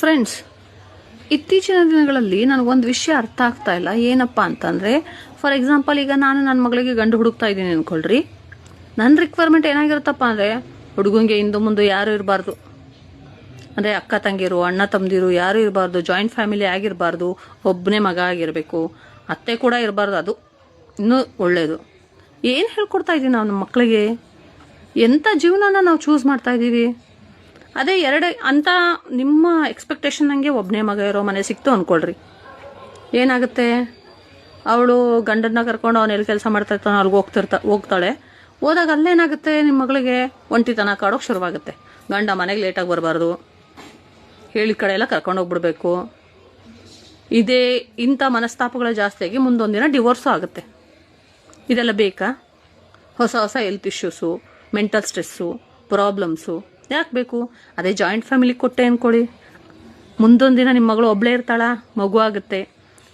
Friends ಇತ್ತೀಚಿನ ದಿನಗಳಲ್ಲಿ ನನಗೊಂದು ವಿಷಯ ಅರ್ಥ ಆಗ್ತಾ ಇಲ್ಲ. ಏನಪ್ಪ ಅಂತಂದರೆ ಫಾರ್ ಎಕ್ಸಾಂಪಲ್ ಈಗ ನಾನು ನನ್ನ ಮಗಳಿಗೆ ಗಂಡು ಹುಡುಕ್ತಾ ಇದ್ದೀನಿ ಅಂದ್ಕೊಳ್ರಿ ನನ್ನ ರಿಕ್ವೈರ್ಮೆಂಟ್ ಏನಾಗಿರುತ್ತಪ್ಪ ಅಂದರೆ ಹುಡುಗನಿಗೆ ಹಿಂದೆ ಮುಂದೆ ಯಾರು ಇರಬಾರ್ದು. ಅಂದರೆ ಅಕ್ಕ ತಂಗಿರು, ಅಣ್ಣ ತಂದಿರು ಯಾರು ಇರಬಾರ್ದು ಜಾಯಿಂಟ್ ಫ್ಯಾಮಿಲಿ ಆಗಿರಬಾರ್ದು ಒಬ್ಬನೇ ಮಗ ಆಗಿರಬೇಕು, ಅತ್ತೆ ಕೂಡ ಇರಬಾರ್ದು, ಅದು ಇನ್ನೂ ಒಳ್ಳೆಯದು ಏನು ಹೇಳ್ಕೊಡ್ತಾ ಇದ್ದೀನಿ ನಾವು ನಮ್ಮ ಮಕ್ಕಳಿಗೆ ಎಂಥ ಜೀವನನ ನಾವು ಚೂಸ್ ಮಾಡ್ತಾ ಇದ್ದೀವಿ? ಅದೇ ಎರಡು ಅಂತ ನಿಮ್ಮ ಎಕ್ಸ್ಪೆಕ್ಟೇಷನ್ ನನಗೆ ಒಬ್ಬನೇ ಮಗ ಇರೋ ಮನೆ ಸಿಕ್ತು ಅಂದ್ಕೊಳ್ರಿ ಏನಾಗುತ್ತೆ? ಅವಳು ಗಂಡನ್ನ ಕರ್ಕೊಂಡು ಅವನೆಲ್ಲಿ ಕೆಲಸ ಮಾಡ್ತಾ ಇರ್ತಾನೋ ಅಲ್ಲಿಗೆ ಹೋಗ್ತಿರ್ತಾ ಹೋಗ್ತಾಳೆ. ಹೋದಾಗ ಅಲ್ಲೇನಾಗುತ್ತೆ? ನಿಮ್ಮ ಮಗಳಿಗೆ ಒಂಟಿತನ ಕಾಡೋಕೆ ಶುರುವಾಗುತ್ತೆ. ಗಂಡ ಮನೆಗೆ ಲೇಟಾಗಿ ಬರಬಾರ್ದು. ಹೇಳಿದ ಕಡೆ ಎಲ್ಲ ಕರ್ಕೊಂಡು ಹೋಗ್ಬಿಡ್ಬೇಕು. ಇದೇ ಇಂಥ ಮನಸ್ತಾಪಗಳು ಜಾಸ್ತಿಯಾಗಿ ಮುಂದೊಂದಿನ ಡಿವೋರ್ಸು ಆಗುತ್ತೆ. ಇದೆಲ್ಲ ಬೇಕಾ? ಹೊಸ ಹೊಸ health issues mental stress problems ಯಾಕೆ ಬೇಕು ಅದೇ ಜಾಯಿಂಟ್ ಫ್ಯಾಮಿಲಿ ಕೊಟ್ಟೆ ಅಂದ್ಕೊಳ್ಳಿ ಮುಂದೊಂದು ದಿನ ನಿಮ್ಮ ಮಗಳು ಒಬ್ಬಳೇ ಇರ್ತಾಳ, ಮಗು ಆಗುತ್ತೆ.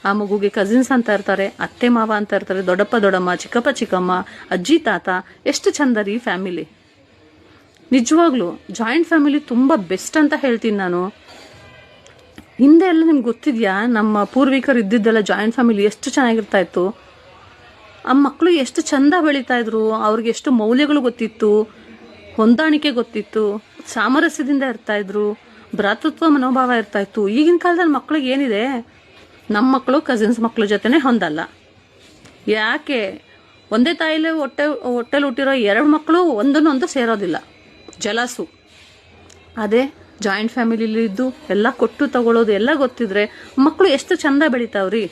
ಆ ಮಗುಗೆ ಕಸಿನ್ಸ್ ಅಂತ ಇರ್ತಾರೆ, ಅತ್ತೆ ಮಾವ ಅಂತ ಇರ್ತಾರೆ, ದೊಡ್ಡಪ್ಪ, ದೊಡ್ಡಮ್ಮ, ಚಿಕ್ಕಪ್ಪ, ಚಿಕ್ಕಮ್ಮ, ಅಜ್ಜಿ, ತಾತ, ಎಷ್ಟು ಚಂದ ರೀ ಫ್ಯಾಮಿಲಿ ನಿಜವಾಗ್ಲೂ ಜಾಯಿಂಟ್ ಫ್ಯಾಮಿಲಿ ತುಂಬ ಬೆಸ್ಟ್ ಅಂತ ಹೇಳ್ತೀನಿ ನಾನು. ಹಿಂದೆ ಎಲ್ಲ ನಿಮ್ಗೆ ಗೊತ್ತಿದೆಯಾ, ನಮ್ಮ ಪೂರ್ವಿಕರು ಇದ್ದಿದ್ದೆಲ್ಲ ಜಾಯಿಂಟ್ ಫ್ಯಾಮಿಲಿ ಎಷ್ಟು ಚೆನ್ನಾಗಿರ್ತಾ ಇತ್ತು? ಆ ಮಕ್ಕಳು ಎಷ್ಟು ಚಂದ ಬೆಳೀತಾ ಇದ್ರು, ಅವ್ರಿಗೆ ಎಷ್ಟು ಮೌಲ್ಯಗಳು ಗೊತ್ತಿತ್ತು? ಹೊಂದಾಣಿಕೆ ಗೊತ್ತಿತ್ತು, ಸಾಮರಸ್ಯದಿಂದ ಇರ್ತಾ ಇದ್ರು, ಭ್ರಾತೃತ್ವ ಮನೋಭಾವ ಇರ್ತಾ ಇತ್ತು. ಈಗಿನ ಕಾಲದಲ್ಲಿ ಮಕ್ಳಿಗೆ ಏನಿದೆ? ನಮ್ಮ ಮಕ್ಕಳು ಕಸಿನ್ಸ್ ಮಕ್ಕಳ ಜೊತೆನೆ ಹೊಂದಲ್ಲ. ಯಾಕೆ? ಒಂದೇ ತಾಯಿಲೆ ಹೊಟ್ಟೆ, ಹೊಟ್ಟೆಲಿ ಹುಟ್ಟಿರೋ ಎರಡು ಮಕ್ಕಳು ಒಂದನ್ನೊಂದು ಸೇರೋದಿಲ್ಲ. ಜಲಸು. ಅದೇ ಜಾಯಿಂಟ್ ಫ್ಯಾಮಿಲಿಲಿ ಇದ್ದು ಎಲ್ಲ ಕೊಟ್ಟು ತಗೊಳ್ಳೋದು ಎಲ್ಲ ಗೊತ್ತಿದ್ರೆ ಮಕ್ಕಳು ಎಷ್ಟು ಚಂದ ಬೆಳಿತಾವ್ರಿ?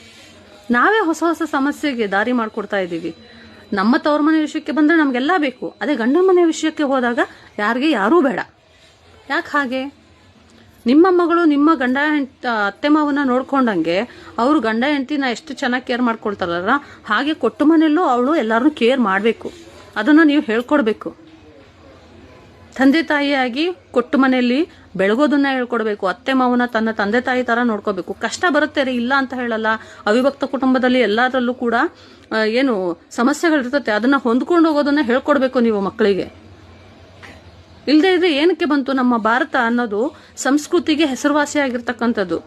ನಾವೇ ಹೊಸ ಹೊಸ ಸಮಸ್ಯೆಗೆ ದಾರಿ ಮಾಡಿಕೊಡ್ತಾ ಇದ್ದೀವಿ. ನಮ್ಮ ತವ್ರ ಮನೆ ವಿಷಯಕ್ಕೆ ಬಂದರೆ ನಮಗೆಲ್ಲ ಬೇಕು. ಅದೇ ಗಂಡನ ಮನೆ ವಿಷಯಕ್ಕೆ ಹೋದಾಗ ಯಾರಿಗೆ ಯಾರೂ ಬೇಡ. ಯಾಕೆ ಹಾಗೆ? ನಿಮ್ಮ ಮಗಳು ನಿಮ್ಮ ಗಂಡ ಹೆಂಡ್ತಿ ಅತ್ತೆ ಮಾವನ ನೋಡ್ಕೊಂಡಂಗೆ ಅವರು ಗಂಡ ಹೆಂಡತಿನ ಎಷ್ಟು ಚೆನ್ನಾಗಿ ಕೇರ್ ಮಾಡ್ಕೊಳ್ತಾರಲ್ಲ, ಹಾಗೆ ಕೊಟ್ಟು ಮನೆಯಲ್ಲೂ ಅವಳು ಎಲ್ಲರನ್ನೂ ಕೇರ್ ಮಾಡಬೇಕು. ಅದನ್ನು ನೀವು ಹೇಳ್ಕೊಡ್ಬೇಕು. ತಂದೆ ತಾಯಿಯಾಗಿ ಕೊಟ್ಟು ಮನೆಯಲ್ಲಿ ಬೆಳಗೋದನ್ನ ಹೇಳ್ಕೊಡ್ಬೇಕು, ಅತ್ತೆ ಮಾವನ ತನ್ನ ತಂದೆ ತಾಯಿ ತರ ನೋಡ್ಕೋಬೇಕು. ಕಷ್ಟ ಬರುತ್ತೆ ರೀ, ಇಲ್ಲ ಅಂತ ಹೇಳಲ್ಲ. ಅವಿಭಕ್ತ ಕುಟುಂಬದಲ್ಲಿ ಎಲ್ಲದರಲ್ಲೂ ಕೂಡ ಏನು ಸಮಸ್ಯೆಗಳಿರ್ತತೆ, ಅದನ್ನ ಹೊಂದ್ಕೊಂಡು ಹೋಗೋದನ್ನ ಹೇಳ್ಕೊಡ್ಬೇಕು ನೀವು ಮಕ್ಕಳಿಗೆ. ಇಲ್ಲದೆ ಇದ್ರೆ ಏನಕ್ಕೆ ಬಂತು ನಮ್ಮ ಭಾರತ ಅನ್ನೋದು ಸಂಸ್ಕೃತಿಗೆ ಹೆಸರುವಾಸಿಯಾಗಿರ್ತಕ್ಕಂಥದ್ದು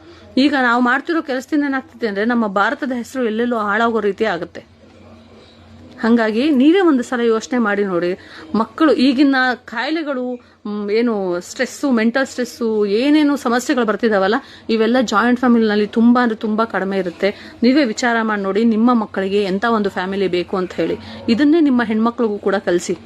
ಈಗ ನಾವು ಮಾಡ್ತಿರೋ ಕೆಲಸದಿಂದ ಏನಾಗ್ತಿದೆ ಅಂದ್ರೆ ನಮ್ಮ ಭಾರತದ ಹೆಸರು ಎಲ್ಲೆಲ್ಲೋ ಹಾಳಾಗೋ ರೀತಿ ಆಗುತ್ತೆ. ಹಾಗಾಗಿ ನೀವೇ ಒಂದು ಸಲ ಯೋಚನೆ ಮಾಡಿ ನೋಡಿ. ಮಕ್ಕಳು ಈಗಿನ ಕಾಯಿಲೆಗಳು ಏನು ಸ್ಟ್ರೆಸ್ಸು, ಮೆಂಟಲ್ ಸ್ಟ್ರೆಸ್ಸು, ಏನೇನು ಸಮಸ್ಯೆಗಳು ಬರ್ತಿದಾವಲ್ಲ, ಇವೆಲ್ಲ ಜಾಯಿಂಟ್ ಫ್ಯಾಮಿಲಿನಲ್ಲಿ ತುಂಬ ಅಂದರೆ ತುಂಬ ಕಡಿಮೆ ಇರುತ್ತೆ. ನೀವೇ ವಿಚಾರ ಮಾಡಿ ನೋಡಿ ನಿಮ್ಮ ಮಕ್ಕಳಿಗೆ ಎಂಥ ಒಂದು ಫ್ಯಾಮಿಲಿ ಬೇಕು ಅಂತ ಹೇಳಿ. ಇದನ್ನೇ ನಿಮ್ಮ ಹೆಣ್ಮಕ್ಳಿಗೂ ಕೂಡ ಕಲಿಸಿ.